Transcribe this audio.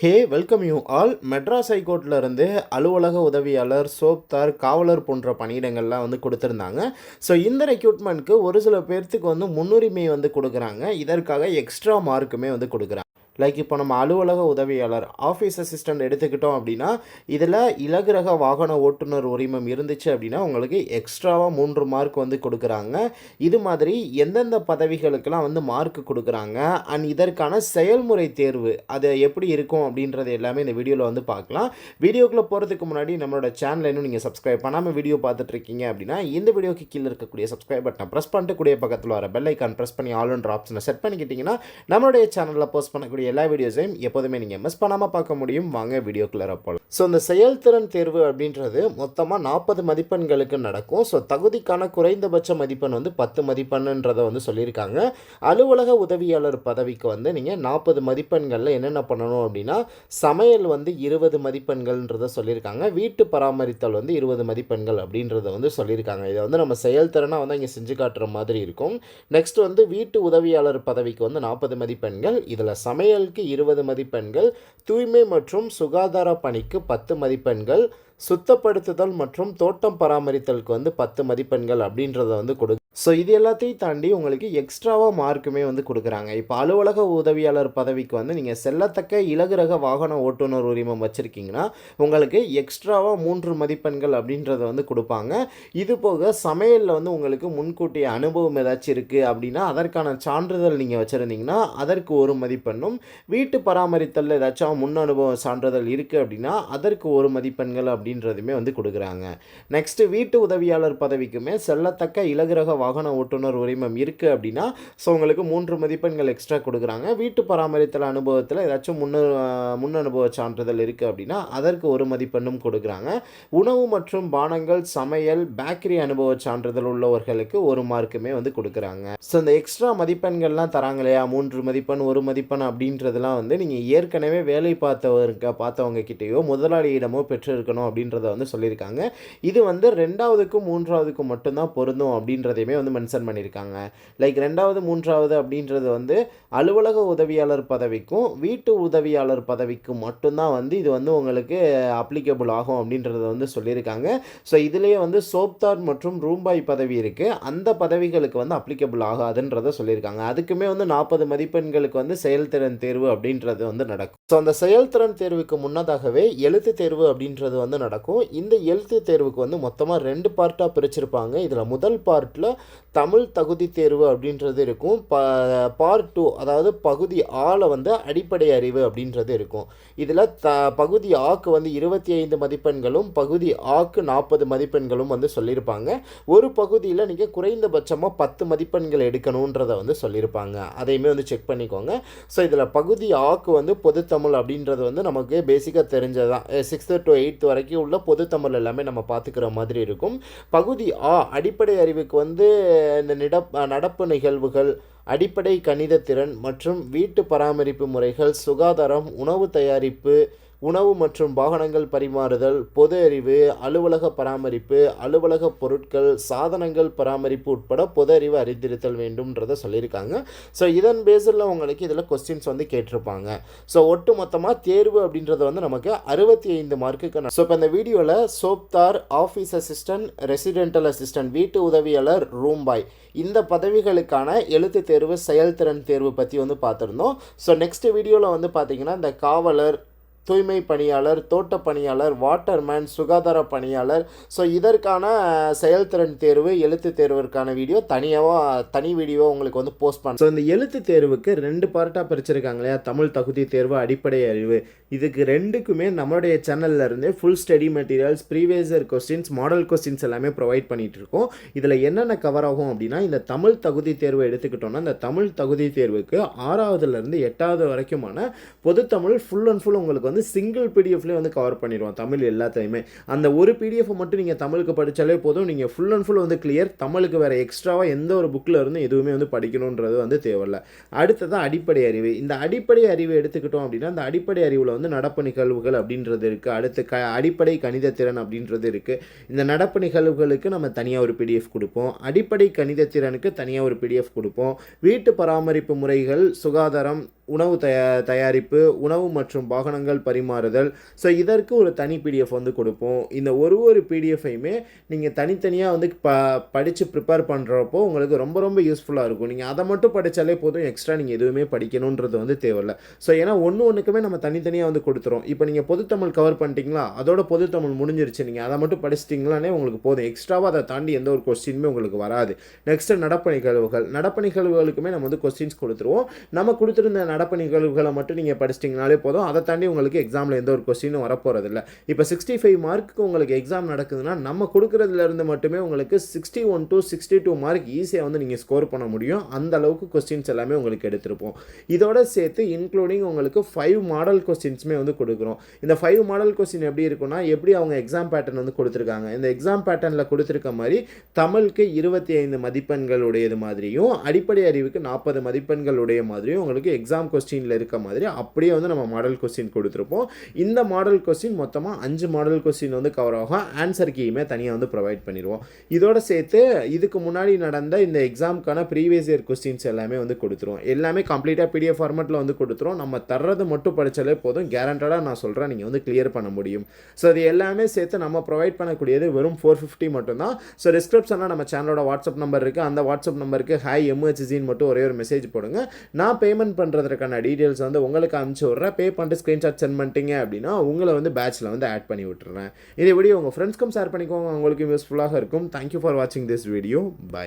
Hey welcome you all. Madras ஹைகோர்ட்ல இருந்து அலுவலக உதவியாளர் சோப்தார் காவலர் போன்ற பணியிடங்கள்லாம் வந்து கொடுத்துருந்தாங்க. ஸோ இந்த ரெக்ரூட்மெண்ட்க்கு ஒரு சில பேர்த்துக்கு வந்து முன்னுரிமை வந்து கொடுக்குறாங்க. இதற்காக எக்ஸ்ட்ரா மார்க்குமே வந்து கொடுக்குறாங்க. லைக் இப்போ நம்ம அலுவலக உதவியாளர் ஆஃபீஸ் அசிஸ்டண்ட் எடுத்துக்கிட்டோம் அப்படின்னா இதில் இலகுரக வாகன ஓட்டுநர் உரிமம் இருந்துச்சு அப்படின்னா உங்களுக்கு எக்ஸ்ட்ராவாக மூன்று மார்க் வந்து கொடுக்குறாங்க. இது மாதிரி எந்தெந்த பதவிகளுக்கெல்லாம் வந்து மார்க் கொடுக்குறாங்க? அண்ட் இதற்கான செயல்முறை தேர்வு அது எப்படி இருக்கும் அப்படின்றது எல்லாமே இந்த வீடியோவில் வந்து பார்க்கலாம். வீடியோக்குள்ளே போகிறதுக்கு முன்னாடி நம்மளோட சேனலை இன்னும் நீங்கள் சப்ஸ்கிரைப் பண்ணாமல் வீடியோ பார்த்துட்டு இருக்கீங்க அப்படின்னா இந்த வீடியோக்கு கீழே இருக்கக்கூடிய சப்ஸ்கிரைப் பட்டனை ப்ரெஸ் பண்ணிட்டு கூடிய பக்கத்தில் வர பெல் ஐக்கான் ப்ரெஸ் பண்ணி ஆல் ஒன்ற ஆப்ஷனை செட் பண்ணிக்கிட்டிங்கன்னா நம்மளுடைய சேனலில் போஸ்ட் பண்ணக்கூடிய எல்லா வீடியோஸையும் எப்போதுமே நீங்கள் மிஸ் பண்ணாமல் பார்க்க முடியும். வாங்க வீடியோக்குள்ளே போகலாம் ஸோ இந்த செயல்திறன் தேர்வு அப்படின்றது மொத்தமாக நாற்பது மதிப்பெண்களுக்கு நடக்கும். ஸோ தகுதிக்கான குறைந்தபட்ச மதிப்பெண் வந்து பத்து மதிப்பெண்ணுன்றதை வந்து சொல்லியிருக்காங்க. அலுவலக உதவியாளர் பதவிக்கு வந்து நீங்கள் நாற்பது மதிப்பெண்களில் என்னென்ன பண்ணணும் அப்படின்னா சமையல் வந்து இருபது மதிப்பெண்கள்ன்றதை சொல்லியிருக்காங்க. வீட்டு பராமரித்தல் வந்து இருபது மதிப்பெண்கள் அப்படின்றத வந்து சொல்லியிருக்காங்க. இதை வந்து நம்ம செயல்திறனாக வந்து இங்கே செஞ்சு காட்டுற மாதிரி இருக்கும். நெக்ஸ்ட் வந்து வீட்டு உதவியாளர் பதவிக்கு வந்து நாற்பது மதிப்பெண்கள். இதில் சமையல் சமையலுக்கு இருபது மதிப்பெண்கள் தூய்மை மற்றும் சுகாதார பணிக்கு பத்து மதிப்பெண்கள் சுத்தப்படுத்துதல் மற்றும் தோட்டம் பராமரித்தலுக்கு வந்து பத்து மதிப்பெண்கள் அப்படின்றத வந்து கொடு ஸோ இது எல்லாத்தையும் தாண்டி உங்களுக்கு எக்ஸ்ட்ராவாக மார்க்குமே வந்து கொடுக்குறாங்க. இப்போ அலுவலக உதவியாளர் பதவிக்கு வந்து நீங்கள் செல்லத்தக்க இலகுரக வாகன ஓட்டுநர் உரிமம் வச்சுருக்கீங்கன்னா உங்களுக்கு எக்ஸ்ட்ராவாக மூன்று மதிப்பெண்கள் அப்படின்றத வந்து கொடுப்பாங்க. இது போக சமையலில் வந்து உங்களுக்கு முன்கூட்டிய அனுபவம் ஏதாச்சும் இருக்குது அப்படின்னா அதற்கான சான்றிதழ் நீங்கள் வச்சுருந்தீங்கன்னா அதற்கு ஒரு மதிப்பெண்ணும் வீட்டு பராமரித்தலில் ஏதாச்சும் முன் அனுபவம் சான்றிதழ் இருக்குது அப்படின்னா அதற்கு ஒரு மதிப்பெண்கள் அப்படின்றதுமே வந்து கொடுக்குறாங்க. நெக்ஸ்ட்டு வீட்டு உதவியாளர் பதவிக்குமே செல்லத்தக்க இலகுரக வாகன ஓட்டுநர் உரிமம் இருக்குது அப்படின்னா ஸோ உங்களுக்கு மூன்று மதிப்பெண்கள் எக்ஸ்ட்ரா கொடுக்குறாங்க. வீட்டு பராமரித்தல் அனுபவத்தில் ஏதாச்சும் முன்னு முன் அனுபவ சான்றிதழ் இருக்குது அப்படின்னா அதற்கு ஒரு மதிப்பெண்ணும் கொடுக்குறாங்க. உணவு மற்றும் பானங்கள் சமையல் பேக்கரி அனுபவ சான்றிதழ் உள்ளவர்களுக்கு ஒரு மார்க்குமே வந்து கொடுக்குறாங்க. ஸோ இந்த எக்ஸ்ட்ரா மதிப்பெண்கள்லாம் தராங்க இல்லையா? மூன்று மதிப்பெண் ஒரு மதிப்பெண் அப்படின்றதெல்லாம் வந்து நீங்கள் ஏற்கனவே வேலை பார்த்தவர்க பார்த்தவங்க கிட்டேயோ முதலாளியிடமோ பெற்றிருக்கணும் அப்படின்றத வந்து சொல்லியிருக்காங்க. இது வந்து ரெண்டாவதுக்கும் மூன்றாவதுக்கும் மட்டும்தான் பொருந்தும் அப்படின்றதையுமே வந்து மென்ஷன் பண்ணியிருக்காங்க. லைக் ரெண்டாவது மூன்றாவது அப்படின்றது வந்து அலுவலக உதவியாளர் பதவிக்கும் வீட்டு உதவியாளர் பதவிக்கும் மட்டும்தான் வந்து இது வந்து உங்களுக்கு அப்ளிகபிள் ஆகும் அப்படின்றத வந்து சொல்லியிருக்காங்க. ஸோ இதுலேயே வந்து சோப்தார் மற்றும் ரூம்பாய் பதவி இருக்குது அந்த பதவிகளுக்கு வந்து அப்ளிகபிள் ஆகாதுன்றத சொல்லியிருக்காங்க. அதுக்குமே வந்து நாற்பது மதிப்பெண்களுக்கு வந்து செயல்திறன் தேர்வு அப்படின்றது வந்து நடக்கும். ஸோ அந்த செயல்திறன் தேர்வுக்கு முன்னதாகவே எழுத்து தேர்வு அப்படின்றது வந்து நடக்கும். இந்த எழுத்து தேர்வுக்கு வந்து மொத்தமாக ரெண்டு பார்ட்டாக பிரிச்சிருப்பாங்க. இதில் முதல் பார்ட்டில் தமிழ் தகுதி தேர்வு அப்படின்றது இருக்கும். ப பார்ட் டூ அதாவது பகுதி ஆல வந்து அடிப்படை அறிவு அப்படின்றது இருக்கும். இதில் த பகுதி ஆக்கு வந்து இருபத்தி ஐந்து மதிப்பெண்களும் பகுதி ஆக்கு நாற்பது மதிப்பெண்களும் வந்து சொல்லியிருப்பாங்க ஒரு பகுதியில் நீங்கள் குறைந்தபட்சமாக பத்து மதிப்பெண்கள் எடுக்கணுன்றதை வந்து சொல்லியிருப்பாங்க அதையுமே வந்து செக் பண்ணிக்கோங்க. ஸோ இதில் பகுதி ஆக்கு வந்து பொதுத்தமிழ் அப்படின்றது வந்து நமக்கு பேசிக்காக தெரிஞ்சதான் சிக்ஸ்த்து டு எயித்து வரைக்கும் உள்ள பொதுத்தமிழ் எல்லாமே நம்ம பார்த்துக்கிற மாதிரி இருக்கும். பகுதி ஆ அடிப்படை அறிவுக்கு வந்து இந்த நிட நடப்பு நிகழ்வுகள் அடிப்படை கணித திறன் மற்றும் வீட்டு பராமரிப்பு முறைகள் சுகாதாரம் உணவு தயாரிப்பு உணவு மற்றும் வாகனங்கள் பரிமாறுதல் பொது அறிவு அலுவலக பராமரிப்பு அலுவலக பொருட்கள் சாதனங்கள் பராமரிப்பு உட்பட பொது அறிவு அறிந்திருத்தல் வேண்டும்ன்றத சொல்லியிருக்காங்க. ஸோ இதன் பேஸில் உங்களுக்கு இதில் கொஸ்டின்ஸ் வந்து கேட்டிருப்பாங்க. ஸோ ஒட்டு மொத்தமாக தேர்வு அப்படின்றது வந்து நமக்கு அறுபத்தி ஐந்து மார்க்குக்கு ஸோ இப்போ இந்த வீடியோவில் சோப்தார் ஆஃபீஸ் அசிஸ்டன்ட் ரெசிடென்டல் அசிஸ்டன்ட் வீட்டு உதவியாளர் ரூம்பாய் இந்த பதவிகளுக்கான எழுத்து தேர்வு செயல்திறன் தேர்வு பற்றி வந்து பார்த்துருந்தோம். ஸோ நெக்ஸ்ட் வீடியோவில் வந்து பார்த்திங்கன்னா இந்த காவலர் தூய்மை பணியாளர் தோட்ட பணியாளர் வாட்டர்மேன் சுகாதார பணியாளர். ஸோ இதற்கான செயல்திறன் தேர்வு எழுத்து தேர்விற்கான வீடியோ தனியாக தனி வீடியோ உங்களுக்கு வந்து போஸ்ட் பண்ண ஸோ இந்த எழுத்து தேர்வுக்கு ரெண்டு பார்ட்டாக பிரிச்சிருக்காங்க இல்லையா? தமிழ் தகுதி தேர்வு அடிப்படை அறிவு. இதுக்கு ரெண்டுக்குமே நம்மளுடைய சேனல்ல இருந்து full study materials previous year questions model questions எல்லாமே ப்ரொவைட் பண்ணிட்டு இருக்கோம். இதில் என்னென்ன கவர் ஆகும் அப்படின்னா இந்த தமிழ் தகுதி தேர்வு எடுத்துக்கிட்டோம்னா இந்த தமிழ் தகுதி தேர்வுக்கு ஆறாவதுலேருந்து எட்டாவது வரைக்குமான பொதுத்தமிழ் ஃபுல் அண்ட் ஃபுல் உங்களுக்கு வந்து வந்து சிங்கிள் பிடிஎஃப்லேயே வந்து கவர் பண்ணிடுவோம் தமிழ் எல்லாத்தையுமே. அந்த ஒரு பிடிஎஃப் மட்டும் நீங்கள் தமிழுக்கு படித்தாலே போதும். நீங்கள் ஃபுல் அண்ட் ஃபுல் வந்து கிளியர் தமிழுக்கு வேறு எக்ஸ்ட்ராவாக எந்த ஒரு புக்கில் இருந்து எதுவுமே வந்து படிக்கணுன்றது வந்து தேவையில்ல. அடுத்ததான் அடிப்படை அறிவு. இந்த அடிப்படை அறிவு எடுத்துக்கிட்டோம் அப்படின்னா அந்த அடிப்படை அறிவில் வந்து நடப்பு நிகழ்வுகள் அப்படின்றது இருக்குது அடுத்து க அடிப்படை கணித திறன் அப்படின்றது இருக்குது இந்த நடப்பு நிகழ்வுகளுக்கு நம்ம தனியாக ஒரு பிடிஎஃப் கொடுப்போம். அடிப்படை கணித திறனுக்கு தனியாக ஒரு பிடிஎஃப் கொடுப்போம். வீட்டு பராமரிப்பு முறைகள் சுகாதாரம் உணவு தயா தயாரிப்பு உணவு மற்றும் வாகனங்கள் பரிமாறுதல். ஸோ இதற்கு ஒரு தனி பிடிஎஃப் வந்து கொடுப்போம். இந்த ஒரு ஒரு பிடிஎஃபையுமே நீங்கள் தனித்தனியாக வந்து ப படித்து ப்ரிப்பேர் பண்ணுறப்போ உங்களுக்கு ரொம்ப ரொம்ப யூஸ்ஃபுல்லாக இருக்கும். நீங்கள் அதை மட்டும் படித்தாலே போதும். எக்ஸ்ட்ரா நீங்கள் எதுவுமே படிக்கணுன்றது வந்து தேவையில்ல. ஸோ ஏன்னா ஒன்று ஒன்றுக்குமே நம்ம தனித்தனியாக வந்து கொடுத்துரும் இப்போ நீங்கள் பொதுத்தமிழ் கவர் பண்ணிட்டீங்களா? அதோட பொதுத்தமிழ் முடிஞ்சிருச்சு. நீங்கள் அதை மட்டும் படிச்சிட்டிங்களானே உங்களுக்கு போதும். எக்ஸ்ட்ராவாக அதை தாண்டி எந்த ஒரு கொஸ்டினுமே உங்களுக்கு வராது. நெக்ஸ்ட்டு நடப்பு நிகழ்வுகள் நடப்பு நிகழ்வுகளுக்குமே நம்ம வந்து கொஸ்டின்ஸ் கொடுத்துருவோம். நம்ம கொடுத்துருந்த நடப்பு நிகழ்வுகளை மட்டும் நீங்கள் படிச்சிட்டிங்கனாலே போதும். அதை தாண்டி உங்களுக்கு எக்ஸாமில் எந்த ஒரு கொஸ்டினும் வரப்போகிறதில்ல இப்போ சிக்ஸ்டி ஃபைவ் மார்க்குக்கு உங்களுக்கு எக்ஸாம் நடக்குதுன்னா நம்ம கொடுக்குறதுலேருந்து மட்டுமே உங்களுக்கு sixty one to sixty two mark ஈஸியாக வந்து நீங்கள் ஸ்கோர் பண்ண முடியும். அந்த அளவுக்கு கொஸ்டின்ஸ் எல்லாமே உங்களுக்கு எடுத்திருப்போம். இதோட சேர்த்து இன்க்ளூடிங் உங்களுக்கு ஃபைவ் மாடல் கொஸ்டின்ஸுமே வந்து கொடுக்குறோம். இந்த ஃபைவ் மாடல் கொஸ்டின் எப்படி இருக்குன்னா எப்படி அவங்க எக்ஸாம் பேட்டர்ன் வந்து கொடுத்துருக்காங்க. இந்த எக்ஸாம் பேட்டர்னில் கொடுத்துருக்க மாதிரி தமிழுக்கு இருபத்தி ஐந்து மதிப்பெண்களுடையது மாதிரியும் அடிப்படை அறிவுக்கு நாற்பது மதிப்பெண்களுடைய மாதிரியும் உங்களுக்கு எக்ஸாம் கொஸ்டினில் இருக்க மாதிரி அப்படியே வந்து நம்ம மாடல் கொஸ்டின் கொடுத்துருப்போம். இந்த மாடல் கொஸ்டின் மொத்தமாக அஞ்சு மாடல் கொஸ்டின் வந்து கவர் ஆகும். ஆன்சர் கீயுமே தனியாக வந்து ப்ரொவைட் பண்ணிடுவோம். இதோட சேர்த்து இதுக்கு முன்னாடி நடந்த இந்த எக்ஸாமுக்கான ப்ரீவியஸ் இயர் கொஸ்டின்ஸ் எல்லாமே வந்து கொடுத்துருவோம். எல்லாமே கம்ப்ளீட்டாக பிடிஎஃப் ஃபார்மெட்டில் வந்து கொடுத்துரும் நம்ம தர்றது மட்டும் படித்தாலே போதும். கேரண்டடாக நான் சொல்கிறேன் நீங்கள் வந்து கிளியர் பண்ண முடியும். ஸோ அது எல்லாமே சேர்த்து நம்ம ப்ரொவைட் பண்ணக்கூடியது வெறும் ஃபோர் ஃபிஃப்டி மட்டும்தான். ஸோ டிஸ்கிரிப்ஷனில் நம்ம சேனலோட வாட்ஸ்அப் நம்பர் இருக்குது அந்த வாட்ஸ்அப் நம்பருக்கு ஹாய் எம்ஹெச்சின்னு மட்டும் ஒரே ஒரு மெசேஜ் போடுங்க. நான் பேமெண்ட் அதுக்கான டீட்டெயில்ஸ் வந்து உங்களுக்கு அனுப்பிச்சி விட்றேன். பே பண்ணிட்டு ஸ்க்ரீன்ஷாட் சென்ட் பண்ணிட்டீங்க அப்படின்னா உங்களை வந்து பேட்சில் வந்து ஆட் பண்ணி விட்டுறேன். இதை வீடியோ உங்கள் ஃப்ரெண்ட்ஸ்க்கும் ஷேர் பண்ணிக்கோங்க. அவங்களுக்கும் யூஸ்ஃபுல்லாக இருக்கும். தேங்க்யூ ஃபார் வாட்சிங் திஸ் வீடியோ பை